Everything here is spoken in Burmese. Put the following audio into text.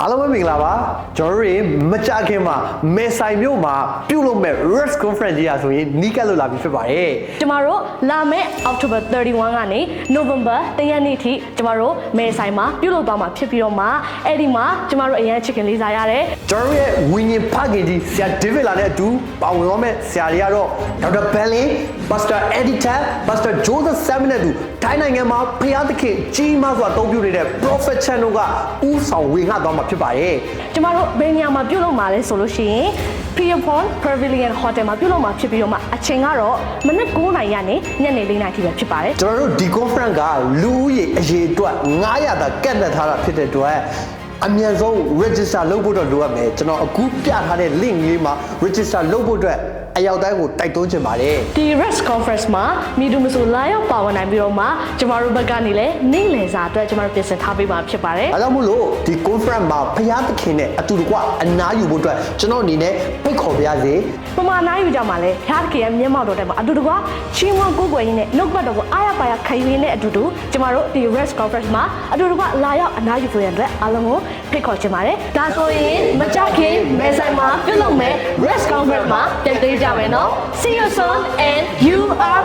အားလုံးပဲမင်္ဂလာပါကျွန်တော်တို့တွေမကြခင်မှာမဲဆိုင်မြို့မှာပြုလုပ်မဲ့ Rest Conference ကြီးอ่ะဆိုရင်နီးကပ်လို့လာပြီဖြစ်ပါတယ်ကျမတို့လာမယ့် October 31ကနေ November 1ရက်နေ့ထိကျမတို့မဲဆိုင်မှာပြုလုပ်သွားမှာဖြစ်ပြီးတော့မှအဲ့ဒီမှာကျမတို့အရန် chicken လေးစားရတယ်ကျွန်တော်တို့ရဲ့ဝင်းရင်ဖခင်ကြီးဆရာ David လာတဲ့အတူပါဝင်ရောမဲ့ဆရာတွေကတော့ Dr. Benlin Pastor Eddie Tan Pastor Joseph Simon နဲ့အတူတိုင်းနိုင်ငံမှာဖျားသခင်ကြီးမားစွာအသုံးပြုနေတဲ့ Prophet Channel ကဥဆောင်ဝေငှသွားမှာဖြစ်ပါတယ်ကျမတို့ဘယ်နေရာမှာပြုလုပ်မှာလဲဆိုလို့ရှိရင် Pierpont Pavilion Hotel မှာပြုလုပ်မှာဖြစ်ပြီးတော့မှအချိန်ကတော့မနက်9:00နာရီကနေညနေ4:00နာရီထိပဲဖြစ်ပါတယ်ကျွန်တော်တို့ဒီ conference ကလူဦးရေအရေအတွက်900တာကန့်သတ်ထားတာဖြစ်တဲ့အတွက်အမြန်ဆုံး register လုပ်ဖို့တော့လိုအပ်မယ်ကျွန်တော်အခုပြထားတဲ့ link လေးမှာ register လုပ်ဖို့အတွက် အရောက်တိုင်းကိုတိုက်တွန်းချင်ပါတယ်ဒီ Rest Conference မှာမိသူမဆိုလာရောက်ပါဝင်နိုင်ပြီးတော့မှကျမတို့ဘက်ကနေလည်းနေ့လည်စာအတွက်ကျမတို့ပြင်ဆင်ထားပေးမှာဖြစ်ပါတယ်အဲဒါကြောင့်မို့လို့ဒီ conference မှာဖျားသခင်နဲ့အတူတကွအနားယူဖို့အတွက်ကျွန်တော်အနေနဲ့ဖိတ်ခေါ်ပါရစေပမာနာယူကြမှာလဲဖျားတကယ်ရဲ့မျက်မှောက်တော်တဲ့မှာအတူတကွချီးမွမ်းကိုးကွယ်ရင်းနဲ့နှုတ်ပတ်တော်ကိုအားရပါရခံယူရင်းနဲ့အတူတူကျမတို့ဒီ Rest Conference မှာအတူတကွလာရောက်အနားယူဖို့ရတဲ့အားလုံးကိုဖိတ်ခေါ်ချင်ပါတယ်ဒါဆိုရင်မကြခင် မဲဆိုင်မှာပြုလုပ်မယ် Rest Conference မှာပြန်တွေ့ကြမယ်နော် See you soon and you are